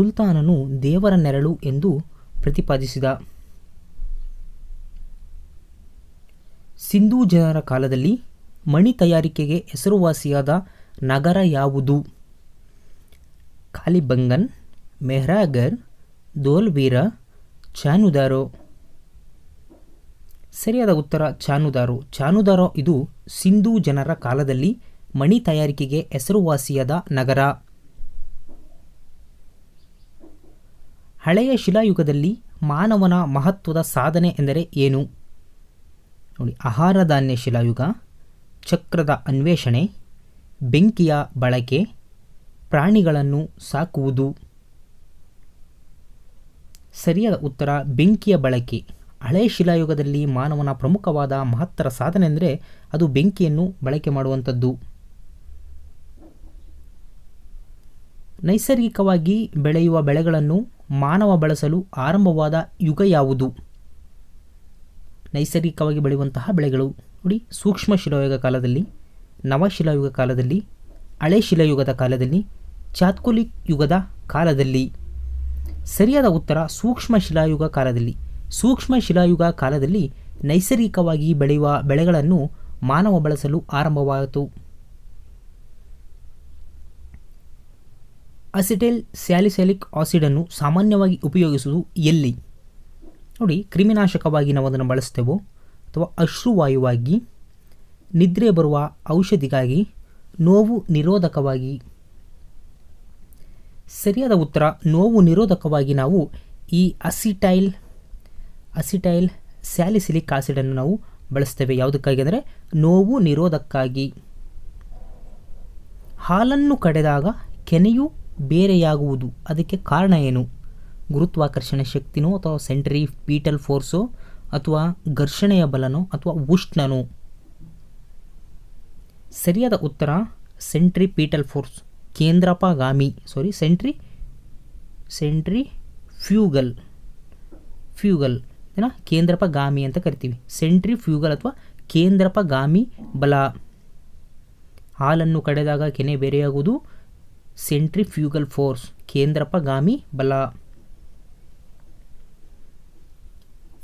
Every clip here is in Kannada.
ಸುಲ್ತಾನನು ದೇವರ ನೆರಳು ಎಂದು ಪ್ರತಿಪಾದಿಸಿದ. ಸಿಂಧೂ ಜನರ ಕಾಲದಲ್ಲಿ ಮಣಿ ತಯಾರಿಕೆಗೆ ಹೆಸರುವಾಸಿಯಾದ ನಗರ ಯಾವುದು? ಕಾಲಿಬಂಗನ್, ಮೆಹ್ರಾಗರ್, ದೋಲ್ವೀರ, ಚಾನುದಾರೋ. ಸರಿಯಾದ ಉತ್ತರ ಚಾನುದಾರೋ. ಚಾನುದಾರೋ ಇದು ಸಿಂಧೂ ಜನರ ಕಾಲದಲ್ಲಿ ಮಣಿ ತಯಾರಿಕೆಗೆ ಹೆಸರುವಾಸಿಯಾದ ನಗರ. ಹಳೆಯ ಶಿಲಾಯುಗದಲ್ಲಿ ಮಾನವನ ಮಹತ್ವದ ಸಾಧನೆ ಎಂದರೆ ಏನು? ನೋಡಿ, ಆಹಾರ ಧಾನ್ಯ ಶಿಲಾಯುಗ, ಚಕ್ರದ ಅನ್ವೇಷಣೆ, ಬೆಂಕಿಯ ಬಳಕೆ, ಪ್ರಾಣಿಗಳನ್ನು ಸಾಕುವುದು. ಸರಿಯಾದ ಉತ್ತರ, ಬೆಂಕಿಯ ಬಳಕೆ. ಹಳೆಯ ಶಿಲಾಯುಗದಲ್ಲಿ ಮಾನವನ ಪ್ರಮುಖವಾದ ಮಹತ್ತರ ಸಾಧನೆ ಅಂದರೆ ಅದು ಬೆಂಕಿಯನ್ನು ಬಳಕೆ ಮಾಡುವಂಥದ್ದು. ನೈಸರ್ಗಿಕವಾಗಿ ಬೆಳೆಯುವ ಬೆಳೆಗಳನ್ನು ಮಾನವ ಬಳಸಲು ಆರಂಭವಾದ ಯುಗ ಯಾವುದು? ನೈಸರ್ಗಿಕವಾಗಿ ಬೆಳೆಯುವಂತಹ ಬೆಳೆಗಳು. ನೋಡಿ, ಸೂಕ್ಷ್ಮ ಶಿಲಾಯುಗ ಕಾಲದಲ್ಲಿ ನವಶಿಲಾಯುಗ ಕಾಲದಲ್ಲಿ, ಹಳೆ ಶಿಲಾಯುಗದ ಕಾಲದಲ್ಲಿ ಚಾತ್ಕೋಲಿಕ್ ಯುಗದ ಕಾಲದಲ್ಲಿ. ಸರಿಯಾದ ಉತ್ತರ ಸೂಕ್ಷ್ಮ ಶಿಲಾಯುಗ ಕಾಲದಲ್ಲಿ. ಸೂಕ್ಷ್ಮ ಶಿಲಾಯುಗ ಕಾಲದಲ್ಲಿ ನೈಸರ್ಗಿಕವಾಗಿ ಬೆಳೆಯುವ ಬೆಳೆಗಳನ್ನು ಮಾನವ ಬಳಸಲು ಆರಂಭವಾಯಿತು. ಅಸಿಟೈಲ್ ಸ್ಯಾಲಿಸ್ಯಾಲಿಕ್ ಆಸಿಡನ್ನು ಸಾಮಾನ್ಯವಾಗಿ ಉಪಯೋಗಿಸುವುದು ಎಲ್ಲಿ? ನೋಡಿ, ಕ್ರಿಮಿನಾಶಕವಾಗಿ ನಾವು ಅದನ್ನು ಬಳಸ್ತೇವೋ, ಅಥವಾ ಅಶ್ರುವಾಯುವಾಗಿ, ನಿದ್ರೆ ಬರುವ ಔಷಧಿಗಾಗಿ, ನೋವು ನಿರೋಧಕವಾಗಿ. ಸರಿಯಾದ ಉತ್ತರ, ನೋವು ನಿರೋಧಕವಾಗಿ ನಾವು ಈ ಅಸಿಟೈಲ್ ಅಸಿಟೈಲ್ ಸ್ಯಾಲಿಸಿಲಿಕ್ ಆಸಿಡನ್ನು ನಾವು ಬಳಸ್ತೇವೆ. ಯಾವುದಕ್ಕಾಗಿ ಅಂದರೆ, ನೋವು ನಿರೋಧಕ್ಕಾಗಿ. ಹಾಲನ್ನು ಕಡೆದಾಗ ಕೆನೆಯು ಬೇರೆಯಾಗುವುದು. ಅದಕ್ಕೆ ಕಾರಣ ಏನು? ಗುರುತ್ವಾಕರ್ಷಣೆ ಶಕ್ತಿನೋ ಅಥವಾ ಸೆಂಟ್ರಿ ಪೀಟಲ್ ಫೋರ್ಸೋ ಅಥವಾ ಘರ್ಷಣೆಯ ಬಲನೋ ಅಥವಾ ಉಷ್ಣನೋ? ಸರಿಯಾದ ಉತ್ತರ ಸೆಂಟ್ರಿ ಪೀಟಲ್ ಫೋರ್ಸ್. ಕೇಂದ್ರಪಗಾಮಿ sorry centri centrifugal fugal ಏನ ಕೇಂದ್ರಪಗಾಮಿ ಅಂತ ಕರಿತೀವಿ. ಸೆಂಟ್ರಿ ಫ್ಯೂಗಲ್ ಅಥವಾ ಕೇಂದ್ರಪಗಾಮಿ ಬಲ. ಹಾಲನ್ನು ಕಡೆದಾಗ ಕೆನೆ ಬೇರೆಯಾಗುವುದು. ಸೆಂಟ್ರಿ ಫ್ಯೂಗಲ್ ಫೋರ್ಸ್ ಕೇಂದ್ರಪಗಾಮಿ ಬಲ.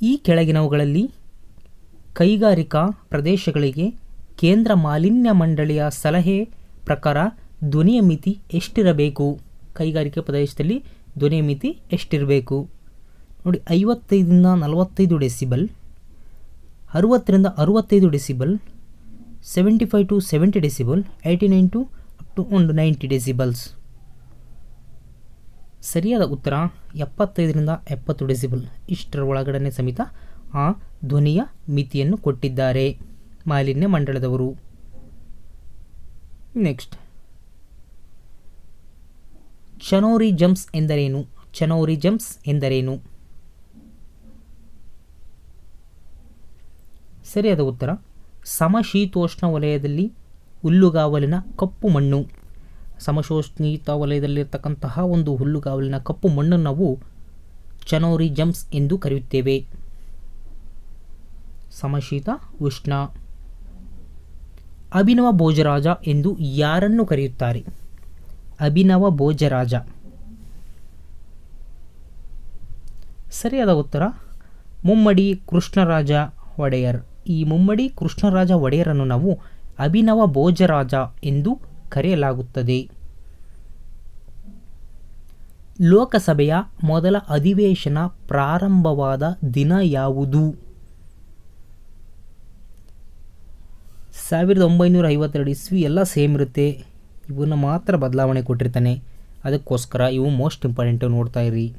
ಈ ಕೆಳಗಿನವುಗಳಲ್ಲಿ ಕೈಗಾರಿಕಾ ಪ್ರದೇಶಗಳಿಗೆ ಕೇಂದ್ರ ಮಾಲಿನ್ಯ ಮಂಡಳಿಯ ಸಲಹೆ ಪ್ರಕಾರ ಧ್ವನಿಯ ಮಿತಿ ಎಷ್ಟಿರಬೇಕು? ಕೈಗಾರಿಕೆ ಪ್ರದೇಶದಲ್ಲಿ ಧ್ವನಿಯ ಮಿತಿ ಎಷ್ಟಿರಬೇಕು? ನೋಡಿ, ಐವತ್ತೈದರಿಂದ ನಲವತ್ತೈದು ಡೆಸಿಬಲ್, ಅರುವತ್ತರಿಂದ ಅರುವತ್ತೈದು decibel, seventy five to seventy decibel, eighty nine to ಒಂದು ನೈಂಟಿ ಡೆಸಿಬಲ್ಸ್. ಸರಿಯಾದ ಉತ್ತರ ಎಪ್ಪತ್ತೈದರಿಂದ ಎಪ್ಪತ್ತು ಡೆಸಿಬಲ್. ಇಷ್ಟರ ಒಳಗಡೆ ಸಮೇತ ಆ ಧ್ವನಿಯ ಮಿತಿಯನ್ನು ಕೊಟ್ಟಿದ್ದಾರೆ ಮಾಲಿನ್ಯ ಮಂಡಳದವರು ನೆಕ್ಸ್ಟ್. ಚನೋರಿ ಜಂಪ್ಸ್ ಎಂದರೇನು? ಚನೋರಿ ಜಂಪ್ಸ್ ಎಂದರೇನು? ಸರಿಯಾದ ಉತ್ತರ. ಸಮಶೀತೋಷ್ಣ ವಲಯದಲ್ಲಿ ಹುಲ್ಲುಗಾವಲಿನ ಕಪ್ಪು ಮಣ್ಣು. ಸಮಶೋಷ್ಣೀತ ವಲಯದಲ್ಲಿರ್ತಕ್ಕಂತಹ ಒಂದು ಹುಲ್ಲುಗಾವಲಿನ ಕಪ್ಪು ಮಣ್ಣನ್ನು ನಾವು ಚನೋರಿ ಜಮ್ಸ್ ಎಂದು ಕರೆಯುತ್ತೇವೆ. ಸಮಶೀತ ಉಷ್ಣ. ಅಭಿನವ ಭೋಜರಾಜ ಎಂದು ಯಾರನ್ನು ಕರೆಯುತ್ತಾರೆ? ಅಭಿನವ ಭೋಜರಾಜ. ಸರಿಯಾದ ಉತ್ತರ, ಮುಮ್ಮಡಿ ಕೃಷ್ಣರಾಜ ಒಡೆಯರ್. ಈ ಮುಮ್ಮಡಿ ಕೃಷ್ಣರಾಜ ಒಡೆಯರನ್ನು ನಾವು ಅಭಿನವ ಭೋಜರಾಜ ಎಂದು ಕರೆಯಲಾಗುತ್ತದೆ. ಲೋಕಸಭೆಯ ಮೊದಲ ಅಧಿವೇಶನ ಪ್ರಾರಂಭವಾದ ದಿನ ಯಾವುದು? ಸಾವಿರದ ಒಂಬೈನೂರ ಐವತ್ತೆರಡು ಇಸ್ವಿ ಎಲ್ಲ ಸೇಮ್ ಇರುತ್ತೆ. ಇವನ್ನ ಮಾತ್ರ ಬದಲಾವಣೆ ಕೊಟ್ಟಿರ್ತಾನೆ. ಅದಕ್ಕೋಸ್ಕರ ಇವು ಮೋಸ್ಟ್ ಇಂಪಾರ್ಟೆಂಟು ನೋಡ್ತಾ ಇರಿ.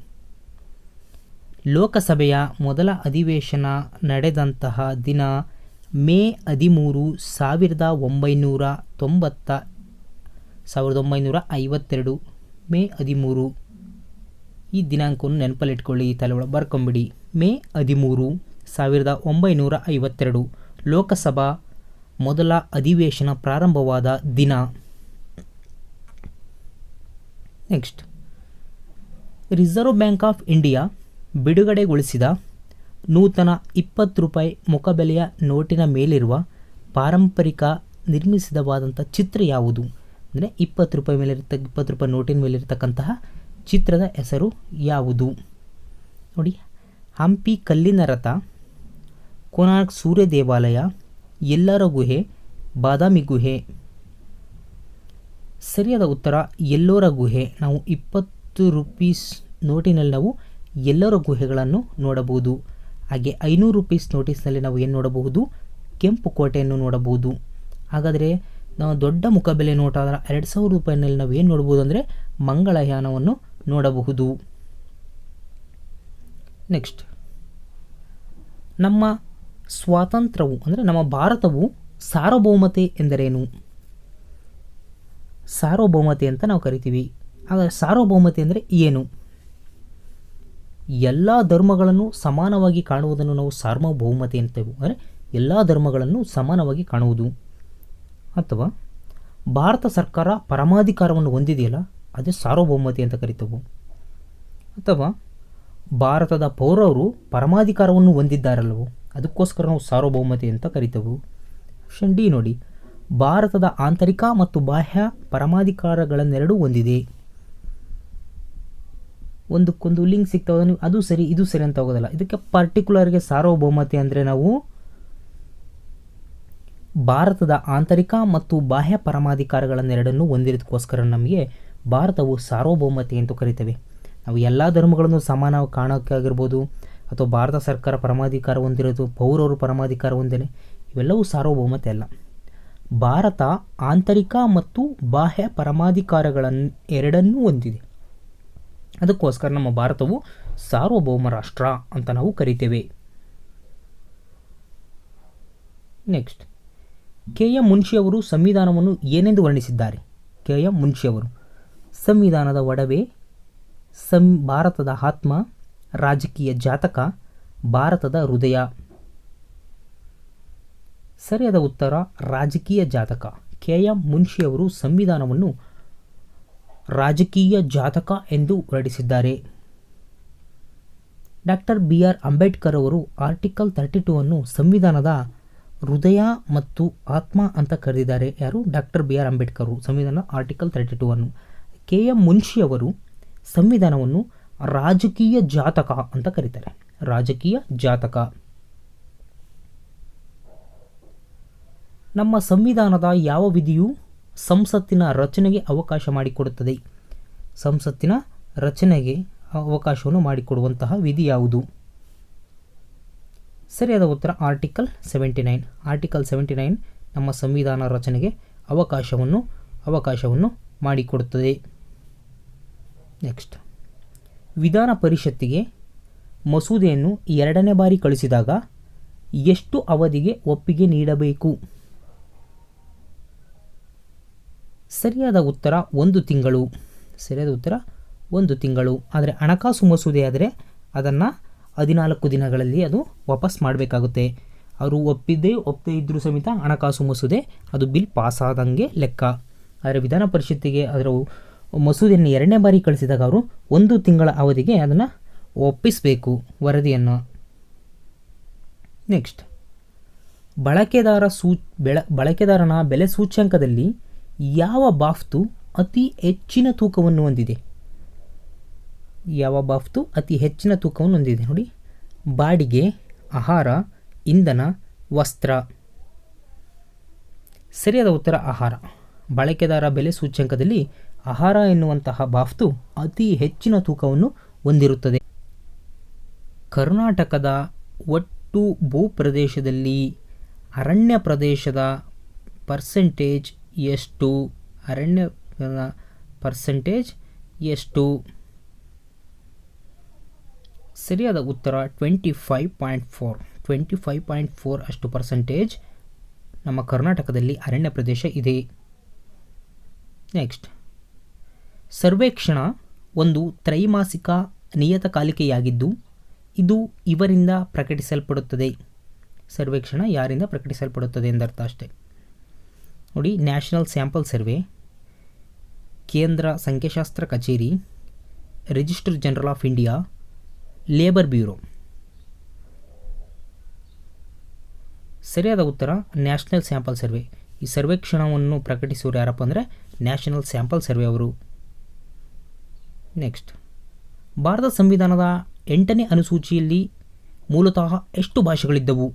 ಲೋಕಸಭೆಯ ಮೊದಲ ಅಧಿವೇಶನ ನಡೆದಂತಹ ದಿನ ಮೇ ಹದಿಮೂರು ಸಾವಿರದ ಒಂಬೈನೂರ ತೊಂಬತ್ತ, ಸಾವಿರದ ಒಂಬೈನೂರ ಐವತ್ತೆರಡು. ಮೇ ಹದಿಮೂರು. ಈ ದಿನಾಂಕವನ್ನು ನೆನಪಲ್ಲಿಟ್ಕೊಳ್ಳಿ, ಈ ತಲೆ ಒಳಗೆ ಬರ್ಕೊಂಬಿಡಿ. ಮೇ ಹದಿಮೂರು, ಸಾವಿರದ ಒಂಬೈನೂರ ಐವತ್ತೆರಡು. ಲೋಕಸಭಾ ಮೊದಲ ಅಧಿವೇಶನ ಪ್ರಾರಂಭವಾದ ದಿನ. Next. Reserve bank of India ಬಿಡುಗಡೆಗೊಳಿಸಿದ ನೂತನ ಇಪ್ಪತ್ತು ರೂಪಾಯಿ ಮುಖಬೆಲೆಯ ನೋಟಿನ ಮೇಲಿರುವ ಪಾರಂಪರಿಕ ನಿರ್ಮಿಸಿದವಾದಂಥ ಚಿತ್ರ ಯಾವುದು? ಅಂದರೆ ಇಪ್ಪತ್ತು ರೂಪಾಯಿ ಮೇಲಿರತ ಇಪ್ಪತ್ತು ರೂಪಾಯಿ ನೋಟಿನ ಮೇಲಿರ್ತಕ್ಕಂತಹ ಚಿತ್ರದ ಹೆಸರು ಯಾವುದು? ನೋಡಿ, ಹಂಪಿ ಕಲ್ಲಿನ ರಥ, ಕೋನಾರ್ಕ್ ಸೂರ್ಯ ದೇವಾಲಯ, ಎಲ್ಲರ ಗುಹೆ, ಬಾದಾಮಿ ಗುಹೆ. ಸರಿಯಾದ ಉತ್ತರ, ಎಲ್ಲೋರ ಗುಹೆ. ನಾವು ಇಪ್ಪತ್ತು ರುಪೀಸ್ ನೋಟಿನಲ್ಲಿ ನಾವು ಎಲ್ಲರ ಗುಹೆಗಳನ್ನು ನೋಡಬಹುದು. ಹಾಗೆ ಐನೂರು ರುಪೀಸ್ ನೋಟಿಸ್ನಲ್ಲಿ ನಾವು ಏನು ನೋಡಬಹುದು? ಕೆಂಪು ಕೋಟೆಯನ್ನು ನೋಡಬಹುದು. ಹಾಗಾದರೆ, ನಾವು ದೊಡ್ಡ ಮುಖಬೆಲೆ ನೋಟಾದ ಎರಡು ಸಾವಿರ ರೂಪಾಯಿನಲ್ಲಿ ನಾವು ಏನು ನೋಡ್ಬೋದು ಅಂದರೆ ಮಂಗಳಯಾನವನ್ನು ನೋಡಬಹುದು. ನೆಕ್ಸ್ಟ್ ನಮ್ಮ ಸ್ವಾತಂತ್ರ್ಯವು, ಅಂದರೆ ನಮ್ಮ ಭಾರತವು ಸಾರ್ವಭೌಮತೆ ಎಂದರೇನು? ಸಾರ್ವಭೌಮತೆ ಅಂತ ನಾವು ಕರಿತೀವಿ. ಹಾಗಾದರೆ ಸಾರ್ವಭೌಮತೆ ಅಂದರೆ ಏನು? ಎಲ್ಲ ಧರ್ಮಗಳನ್ನು ಸಮಾನವಾಗಿ ಕಾಣುವುದನ್ನು ನಾವು ಸಾರ್ವಭೌಮತೆ ಅಂತೇವೆ. ಅಂದರೆ ಎಲ್ಲ ಧರ್ಮಗಳನ್ನು ಸಮಾನವಾಗಿ ಕಾಣುವುದು. ಅಥವಾ ಭಾರತ ಸರ್ಕಾರ ಪರಮಾಧಿಕಾರವನ್ನು ಹೊಂದಿದೆಯಲ್ಲ, ಅದೇ ಸಾರ್ವಭೌಮತೆ ಅಂತ ಕರಿತವು. ಅಥವಾ ಭಾರತದ ಪೌರವರು ಪರಮಾಧಿಕಾರವನ್ನು ಹೊಂದಿದ್ದಾರಲ್ವೋ ಅದಕ್ಕೋಸ್ಕರ ನಾವು ಸಾರ್ವಭೌಮತೆ ಅಂತ ಕರಿತೇವೆ. ಆಪ್ಷನ್ ಡಿ ನೋಡಿ. ಭಾರತದ ಆಂತರಿಕ ಮತ್ತು ಬಾಹ್ಯ ಪರಮಾಧಿಕಾರಗಳನ್ನೆರಡೂ ಹೊಂದಿದೆ. ಒಂದಕ್ಕೊಂದು ಲಿಂಕ್ ಸಿಗ್ತಾವೆ ನೀವು ಅದು ಸರಿ, ಇದು ಸರಿ ಅಂತ ಹೋಗೋದಲ್ಲ. ಇದಕ್ಕೆ ಪರ್ಟಿಕ್ಯುಲರ್ಗೆ ಸಾರ್ವಭೌಮತೆ ಅಂದರೆ ನಾವು ಭಾರತದ ಆಂತರಿಕ ಮತ್ತು ಬಾಹ್ಯ ಪರಮಾಧಿಕಾರಗಳನ್ನೆರಡನ್ನು ಹೊಂದಿರೋದಕ್ಕೋಸ್ಕರ ನಮಗೆ ಭಾರತವು ಸಾರ್ವಭೌಮತೆ ಎಂದು ಕರಿತೇವೆ. ನಾವು ಎಲ್ಲ ಧರ್ಮಗಳನ್ನು ಸಮಾನ ಕಾಣೋಕ್ಕಾಗಿರ್ಬೋದು ಅಥವಾ ಭಾರತ ಸರ್ಕಾರ ಪರಮಾಧಿಕಾರ ಹೊಂದಿರೋದು ಪೌರವರು ಪರಮಾಧಿಕಾರ ಹೊಂದಿದೆ, ಇವೆಲ್ಲವೂ ಸಾರ್ವಭೌಮತೆ ಅಲ್ಲ. ಭಾರತ ಆಂತರಿಕ ಮತ್ತು ಬಾಹ್ಯ ಪರಮಾಧಿಕಾರಗಳನ್ನು ಎರಡನ್ನೂ ಹೊಂದಿದೆ. ಅದಕ್ಕೋಸ್ಕರ ನಮ್ಮ ಭಾರತವು ಸಾರ್ವಭೌಮ ರಾಷ್ಟ್ರ ಅಂತ ನಾವು ಕರಿತೇವೆ. Next K. ಎಂ. ಮುನ್ಷಿಯವರು ಸಂವಿಧಾನವನ್ನು ಏನೆಂದು ವರ್ಣಿಸಿದ್ದಾರೆ? ಕೆ. ಎಂ. ಮುನ್ಷಿಯವರು ಸಂವಿಧಾನದ ಒಡವೆ, ಸಂ, ಭಾರತದ ಆತ್ಮ, ರಾಜಕೀಯ ಜಾತಕ, ಭಾರತದ ಹೃದಯ. ಸರಿಯಾದ ಉತ್ತರ, ರಾಜಕೀಯ ಜಾತಕ. ಕೆ. ಎಂ. ಮುನ್ಷಿಯವರು ಸಂವಿಧಾನವನ್ನು ರಾಜಕೀಯ ಜಾತಕ ಎಂದು ಹೊರಡಿಸಿದ್ದಾರೆ. ಡಾಕ್ಟರ್ ಬಿ ಆರ್ ಅಂಬೇಡ್ಕರ್ ಅವರು ಆರ್ಟಿಕಲ್ ತರ್ಟಿ ಟೂ ಅನ್ನು ಸಂವಿಧಾನದ ಹೃದಯ ಮತ್ತು ಆತ್ಮ ಅಂತ ಕರೆದಿದ್ದಾರೆ. ಯಾರು? ಡಾಕ್ಟರ್ ಬಿ ಆರ್ ಅಂಬೇಡ್ಕರ್ ಸಂವಿಧಾನ ಆರ್ಟಿಕಲ್ ತರ್ಟಿ ಟೂ ಅನ್ನು. ಕೆ. ಎಂ. ಮುನ್ಷಿ ಅವರು ಸಂವಿಧಾನವನ್ನು ರಾಜಕೀಯ ಜಾತಕ ಅಂತ ಕರೀತಾರೆ. ರಾಜಕೀಯ ಜಾತಕ. ನಮ್ಮ ಸಂವಿಧಾನದ ಯಾವ ವಿಧಿಯು ಸಂಸತ್ತಿನ ರಚನೆಗೆ ಅವಕಾಶ ಮಾಡಿಕೊಡುತ್ತದೆ. ಸಂಸತ್ತಿನ ರಚನೆಗೆ ಅವಕಾಶವನ್ನು ಮಾಡಿಕೊಡುವಂತಹ ವಿಧಿ ಯಾವುದು? ಸರಿಯಾದ ಉತ್ತರ article seventy nine article seventy nine ನಮ್ಮ ಸಂವಿಧಾನ ರಚನೆಗೆ ಅವಕಾಶವನ್ನು ಅವಕಾಶವನ್ನು ಮಾಡಿಕೊಡುತ್ತದೆ. ನೆಕ್ಸ್ಟ್ ವಿಧಾನ ಪರಿಷತ್ತಿಗೆ ಮಸೂದೆಯನ್ನು ಎರಡನೇ ಬಾರಿ ಕಳಿಸಿದಾಗ ಎಷ್ಟು ಅವಧಿಗೆ ಒಪ್ಪಿಗೆ ನೀಡಬೇಕು? ಸರಿಯಾದ ಉತ್ತರ ಒಂದು ತಿಂಗಳು. ಸರಿಯಾದ ಉತ್ತರ ಒಂದು ತಿಂಗಳು. ಆದರೆ ಹಣಕಾಸು ಮಸೂದೆ ಆದರೆ ಅದನ್ನು ಹದಿನಾಲ್ಕು ದಿನಗಳಲ್ಲಿ ಅದು ವಾಪಸ್ ಮಾಡಬೇಕಾಗುತ್ತೆ. ಅವರು ಒಪ್ಪಿದ್ದೇ ಒಪ್ಪದೇ ಇದ್ದರೂ ಸಮೇತ ಹಣಕಾಸು ಮಸೂದೆ ಅದು ಬಿಲ್ ಪಾಸ್ ಆದಂಗೆ ಲೆಕ್ಕ. ಆದರೆ ವಿಧಾನ ಪರಿಷತ್ತಿಗೆ ಅದರ ಮಸೂದೆಯನ್ನು ಎರಡನೇ ಬಾರಿ ಕಳಿಸಿದಾಗ ಅವರು ಒಂದು ತಿಂಗಳ ಅವಧಿಗೆ ಅದನ್ನು ಒಪ್ಪಿಸಬೇಕು ವರದಿಯನ್ನು. ನೆಕ್ಸ್ಟ್. ಬಳಕೆದಾರ ಸೂ ಬೆಳ ಬಳಕೆದಾರನ ಬೆಲೆ ಸೂಚ್ಯಂಕದಲ್ಲಿ ಯಾವ ಬಾಫ್ತು ಅತಿ ಹೆಚ್ಚಿನ ತೂಕವನ್ನು ಹೊಂದಿದೆ? ಯಾವ ಬಾಫ್ತು ಅತಿ ಹೆಚ್ಚಿನ ತೂಕವನ್ನು ಹೊಂದಿದೆ? ನೋಡಿ, ಬಾಡಿಗೆ, ಆಹಾರ, ಇಂಧನ, ವಸ್ತ್ರ. ಸರಿಯಾದ ಉತ್ತರ, ಆಹಾರ. ಬಳಕೆದಾರ ಬೆಲೆ ಸೂಚ್ಯಂಕದಲ್ಲಿ ಆಹಾರ ಎನ್ನುವಂತಹ ಬಾಫ್ತು ಅತಿ ಹೆಚ್ಚಿನ ತೂಕವನ್ನು ಹೊಂದಿರುತ್ತದೆ. ಕರ್ನಾಟಕದ ಒಟ್ಟು ಭೂಪ್ರದೇಶದಲ್ಲಿ ಅರಣ್ಯ ಪ್ರದೇಶದ ಪರ್ಸೆಂಟೇಜ್ ಎಷ್ಟು ಅರಣ್ಯ ಪರ್ಸೆಂಟೇಜ್ ಎಷ್ಟು ಸರಿಯಾದ ಉತ್ತರ twenty five point four. Twenty five point four ಅಷ್ಟು ಪರ್ಸೆಂಟೇಜ್ ನಮ್ಮ ಕರ್ನಾಟಕದಲ್ಲಿ ಅರಣ್ಯ ಪ್ರದೇಶ ಇದೆ. ನೆಕ್ಸ್ಟ್. ಸರ್ವೇಕ್ಷಣ ಒಂದು ತ್ರೈಮಾಸಿಕ ನಿಯತಕಾಲಿಕೆಯಾಗಿದ್ದು, ಇದು ಇವರಿಂದ ಪ್ರಕಟಿಸಲ್ಪಡುತ್ತದೆ. ಸರ್ವೇಕ್ಷಣ ಯಾರಿಂದ ಪ್ರಕಟಿಸಲ್ಪಡುತ್ತದೆ ಎಂದರ್ಥ ಅಷ್ಟೇ. ನೋಡಿ ನ್ಯಾಷನಲ್ ಸ್ಯಾಂಪಲ್ ಸರ್ವೆ ಕೇಂದ್ರ ಸಂಖ್ಯಾಶಾಸ್ತ್ರ ಕಚೇರಿ registrar general of India labour bureau ಸರಿಯಾದ ಉತ್ತರ ನ್ಯಾಷನಲ್ ಸ್ಯಾಂಪಲ್ ಸರ್ವೆ ಈ ಸರ್ವೇಕ್ಷಣವನ್ನು ಪ್ರಕಟಿಸುವರು ಯಾರಪ್ಪ ಅಂದರೆ ನ್ಯಾಷನಲ್ ಸ್ಯಾಂಪಲ್ ಸರ್ವೆ ಅವರು. ನೆಕ್ಸ್ಟ್ ಭಾರತ ಸಂವಿಧಾನದ ಎಂಟನೇ ಅನುಸೂಚಿಯಲ್ಲಿ ಮೂಲತಃ ಎಷ್ಟು ಭಾಷೆಗಳಿದ್ದವು?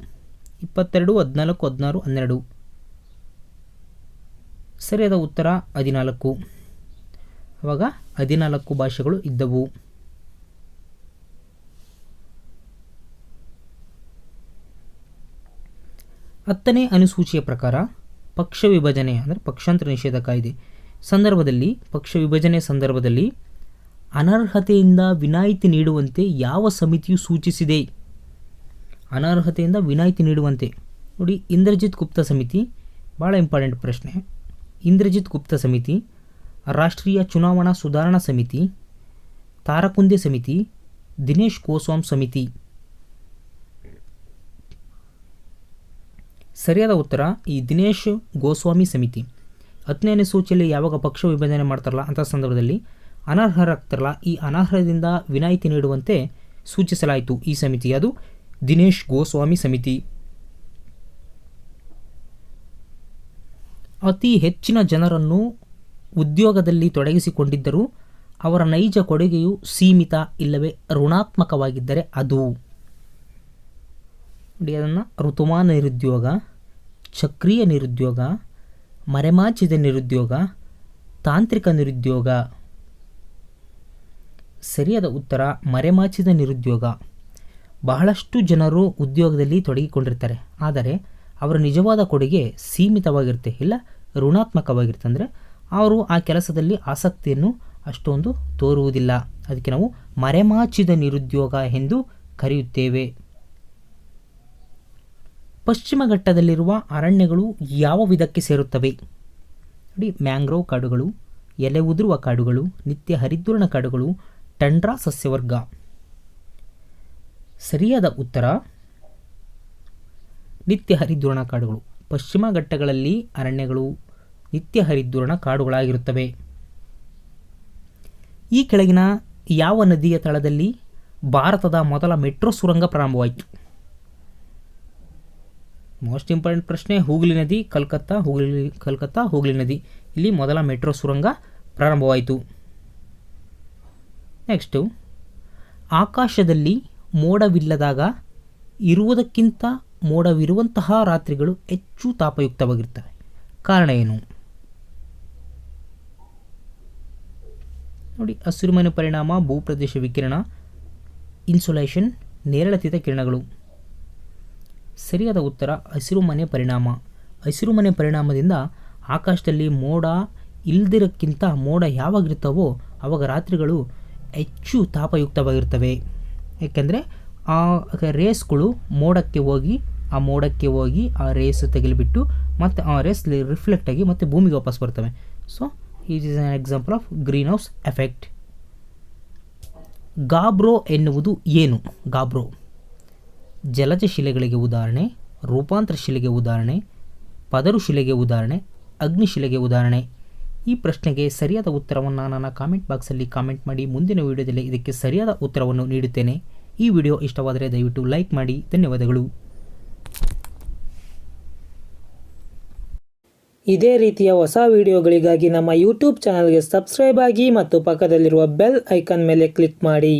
ಇಪ್ಪತ್ತೆರಡು, ಹದಿನಾಲ್ಕು, ಹದಿನಾರು, ಹನ್ನೆರಡು. ಸರಿಯಾದ ಉತ್ತರ ಹದಿನಾಲ್ಕು. ಆವಾಗ ಹದಿನಾಲ್ಕು ಭಾಷೆಗಳು ಇದ್ದವು. ಹತ್ತನೇ ಅನುಸೂಚಿಯ ಪ್ರಕಾರ ಪಕ್ಷ ವಿಭಜನೆ, ಅಂದರೆ ಪಕ್ಷಾಂತರ ನಿಷೇಧ ಕಾಯ್ದೆ ಸಂದರ್ಭದಲ್ಲಿ, ಪಕ್ಷ ವಿಭಜನೆ ಸಂದರ್ಭದಲ್ಲಿ ಅನರ್ಹತೆಯಿಂದ ವಿನಾಯಿತಿ ನೀಡುವಂತೆ ಯಾವ ಸಮಿತಿಯು ಸೂಚಿಸಿದೆ? ಅನರ್ಹತೆಯಿಂದ ವಿನಾಯಿತಿ ನೀಡುವಂತೆ. ನೋಡಿ, ಇಂದ್ರಜಿತ್ ಗುಪ್ತ ಸಮಿತಿ ಭಾಳ ಇಂಪಾರ್ಟೆಂಟ್ ಪ್ರಶ್ನೆ. ಇಂದ್ರಜಿತ್ ಗುಪ್ತ ಸಮಿತಿ, ರಾಷ್ಟ್ರೀಯ ಚುನಾವಣಾ ಸುಧಾರಣಾ ಸಮಿತಿ, ತಾರಕುಂದೆ ಸಮಿತಿ, ದಿನೇಶ್ ಗೋಸ್ವಾಮ್ ಸಮಿತಿ. ಸರಿಯಾದ ಉತ್ತರ, ಈ ದಿನೇಶ್ ಗೋಸ್ವಾಮಿ ಸಮಿತಿ. ಹತ್ತನೇ ಸೂಚಿಯಲ್ಲಿ ಯಾವಾಗ ಪಕ್ಷ ವಿಭಜನೆ ಮಾಡ್ತಾರಲ್ಲ ಅಂಥ ಸಂದರ್ಭದಲ್ಲಿ ಅನರ್ಹರಾಗ್ತಾರಲ್ಲ ಈ ಅನರ್ಹದಿಂದ ವಿನಾಯಿತಿ ನೀಡುವಂತೆ ಸೂಚಿಸಲಾಯಿತು ಈ ಸಮಿತಿ. ಅದು ದಿನೇಶ್ ಗೋಸ್ವಾಮಿ ಸಮಿತಿ. ಅತಿ ಹೆಚ್ಚಿನ ಜನರನ್ನು ಉದ್ಯೋಗದಲ್ಲಿ ತೊಡಗಿಸಿಕೊಂಡಿದ್ದರೂ ಅವರ ನೈಜ ಕೊಡುಗೆಯು ಸೀಮಿತ ಇಲ್ಲವೇ ಋಣಾತ್ಮಕವಾಗಿದ್ದರೆ ಅದು. ನೋಡಿ, ಅದನ್ನು ಋತುಮಾನ ನಿರುದ್ಯೋಗ, ಚಕ್ರೀಯ ನಿರುದ್ಯೋಗ, ಮರೆಮಾಚಿದ ನಿರುದ್ಯೋಗ, ತಾಂತ್ರಿಕ ನಿರುದ್ಯೋಗ. ಸರಿಯಾದ ಉತ್ತರ, ಮರೆಮಾಚಿದ ನಿರುದ್ಯೋಗ. ಬಹಳಷ್ಟು ಜನರು ಉದ್ಯೋಗದಲ್ಲಿ ತೊಡಗಿಕೊಂಡಿರ್ತಾರೆ. ಆದರೆ ಅವರ ನಿಜವಾದ ಕೊಡುಗೆ ಸೀಮಿತವಾಗಿರುತ್ತೆ, ಇಲ್ಲ ಋಣಾತ್ಮಕವಾಗಿರುತ್ತೆ ಅಂದರೆ ಅವರು ಆ ಕೆಲಸದಲ್ಲಿ ಆಸಕ್ತಿಯನ್ನು ಅಷ್ಟೊಂದು ತೋರುವುದಿಲ್ಲ. ಅದಕ್ಕೆ ನಾವು ಮರೆಮಾಚಿದ ನಿರುದ್ಯೋಗ ಎಂದು ಕರೆಯುತ್ತೇವೆ. ಪಶ್ಚಿಮ ಘಟ್ಟದಲ್ಲಿರುವ ಅರಣ್ಯಗಳು ಯಾವ ವಿಧಕ್ಕೆ ಸೇರುತ್ತವೆ? ನೋಡಿ ಮ್ಯಾಂಗ್ರೋವ್ ಕಾಡುಗಳು, ಎಲೆ ಉದುರುವ ಕಾಡುಗಳು, ನಿತ್ಯ ಹರಿದ್ವರ್ಣ ಕಾಡುಗಳು, ಟಂಡ್ರಾ ಸಸ್ಯವರ್ಗ. ಸರಿಯಾದ ಉತ್ತರ ನಿತ್ಯ ಹರಿದ್ವರ್ಣ ಕಾಡುಗಳು. ಪಶ್ಚಿಮ ಘಟ್ಟಗಳಲ್ಲಿ ಅರಣ್ಯಗಳು ನಿತ್ಯ ಹರಿದ್ವರ್ಣ ಕಾಡುಗಳಾಗಿರುತ್ತವೆ. ಈ ಕೆಳಗಿನ ಯಾವ ನದಿಯ ತಳದಲ್ಲಿ ಭಾರತದ ಮೊದಲ ಮೆಟ್ರೋ ಸುರಂಗ ಪ್ರಾರಂಭವಾಯಿತು? ಮೋಸ್ಟ್ ಇಂಪಾರ್ಟೆಂಟ್ ಪ್ರಶ್ನೆ, ಹೂಗ್ಲಿ ನದಿ, ಕಲ್ಕತ್ತಾ, ಹೂಗ್ಲಿ ಕಲ್ಕತ್ತಾ, ಹೂಗ್ಲಿ ನದಿ. ಇಲ್ಲಿ ಮೊದಲ ಮೆಟ್ರೋ ಸುರಂಗ ಪ್ರಾರಂಭವಾಯಿತು. ನೆಕ್ಸ್ಟು ಆಕಾಶದಲ್ಲಿ ಮೋಡವಿಲ್ಲದಾಗ ಇರುವುದಕ್ಕಿಂತ ಮೋಡವಿರುವಂತಹ ರಾತ್ರಿಗಳು ಹೆಚ್ಚು ತಾಪಯುಕ್ತವಾಗಿರ್ತವೆ. ಕಾರಣ ಏನು? ನೋಡಿ, ಹಸಿರುಮನೆ ಪರಿಣಾಮ, ಭೂಪ್ರದೇಶ ವಿಕಿರಣ ಇನ್ಸುಲೇಷನ್ ನೇರಳತೀತ ಕಿರಣಗಳು. ಸರಿಯಾದ ಉತ್ತರ, ಹಸಿರುಮನೆ ಪರಿಣಾಮ. ಹಸಿರುಮನೆ ಪರಿಣಾಮದಿಂದ ಆಕಾಶದಲ್ಲಿ ಮೋಡ ಇಲ್ದಿರಕ್ಕಿಂತ ಮೋಡ ಯಾವಾಗಿರ್ತವೋ ಆವಾಗ ರಾತ್ರಿಗಳು ಹೆಚ್ಚು ತಾಪಯುಕ್ತವಾಗಿರ್ತವೆ. ಏಕೆಂದರೆ ಆ ರೇಸ್ಗಳು ಮೋಡಕ್ಕೆ ಹೋಗಿ ಆ ಮೋಡಕ್ಕೆ ಹೋಗಿ ಆ ರೇಸ್ ತೆಗೆಲಿಬಿಟ್ಟು ಮತ್ತು ಆ ರೇಸ್ ರಿಫ್ಲೆಕ್ಟ್ ಆಗಿ ಮತ್ತೆ ಭೂಮಿಗೆ ವಾಪಸ್ ಬರ್ತವೆ. So is is an example of greenhouse effect gabbro ಎನ್ನುವುದು ಏನು? ಗಾಬ್ರೋ ಜಲಜ ಶಿಲೆಗಳಿಗೆ ಉದಾಹರಣೆ, ರೂಪಾಂತರ ಶಿಲೆಗೆ ಉದಾಹರಣೆ, ಪದರು ಶಿಲೆಗೆ ಉದಾಹರಣೆ ಅಗ್ನಿಶಿಲೆಗೆ ಉದಾಹರಣೆ. ಈ ಪ್ರಶ್ನೆಗೆ ಸರಿಯಾದ ಉತ್ತರವನ್ನು ನನ್ನ ಕಾಮೆಂಟ್ ಬಾಕ್ಸಲ್ಲಿ ಕಾಮೆಂಟ್ ಮಾಡಿ ಮುಂದಿನ ವಿಡಿಯೋದಲ್ಲಿ ಇದಕ್ಕೆ ಸರಿಯಾದ ಉತ್ತರವನ್ನು ನೀಡುತ್ತೇನೆ. ಈ ವಿಡಿಯೋ ಇಷ್ಟವಾದರೆ ದಯವಿಟ್ಟು ಲೈಕ್ ಮಾಡಿ. ಧನ್ಯವಾದಗಳು. ಇದೇ ರೀತಿಯ ಹೊಸ ವಿಡಿಯೋಗಳಿಗಾಗಿ ನಮ್ಮ ಯೂಟ್ಯೂಬ್ ಚಾನಲ್ಗೆ ಸಬ್ಸ್ಕ್ರೈಬ್ ಆಗಿ ಮತ್ತು ಪಕ್ಕದಲ್ಲಿರುವ ಬೆಲ್ ಐಕಾನ್ ಮೇಲೆ ಕ್ಲಿಕ್ ಮಾಡಿ.